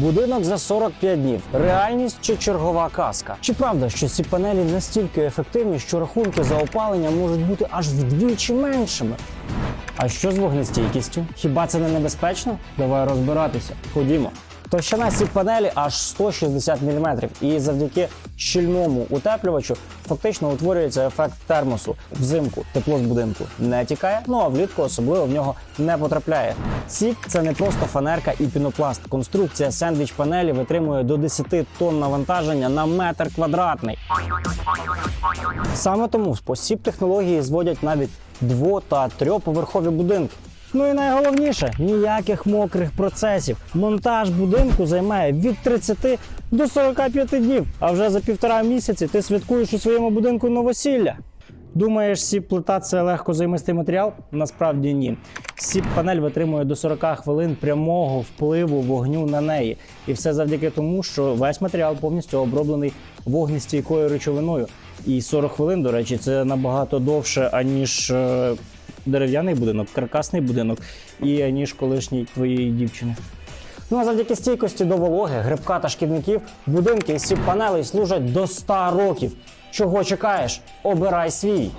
Будинок за 45 днів. Реальність чи чергова казка? Чи правда, що ці панелі настільки ефективні, що рахунки за опалення можуть бути аж вдвічі меншими? А що з вогнестійкістю? Хіба це не небезпечно? Давай розбиратися. Ходімо. Товщина сіп панелі аж 160 мм, і завдяки щільному утеплювачу фактично утворюється ефект термосу. Взимку тепло з будинку не тікає, ну а влітку особливо в нього не потрапляє. Сіп це не просто фанерка і пінопласт. Конструкція сендвіч панелі витримує до 10 тонн навантаження на метр квадратний. Саме тому спосіб технології зводять навіть дво- та трьоповерхові будинки. Ну і найголовніше ніяких мокрих процесів. Монтаж будинку займає від 30 до 45 днів. А вже за півтора місяці ти святкуєш у своєму будинку новосілля. Думаєш, сіп плита це легко займистий матеріал? Насправді ні. Сіп панель витримує до 40 хвилин прямого впливу вогню на неї. І все завдяки тому, що весь матеріал повністю оброблений вогнестійкою речовиною. І 40 хвилин, до речі, це набагато довше, аніж е, дерев'яний будинок, каркасний будинок, і ніж колишній твоєї дівчини. Ну а завдяки стійкості до вологи, грибка та шкідників, будинки із сіп панелей служать до 100 років. Чого чекаєш? Обирай свій.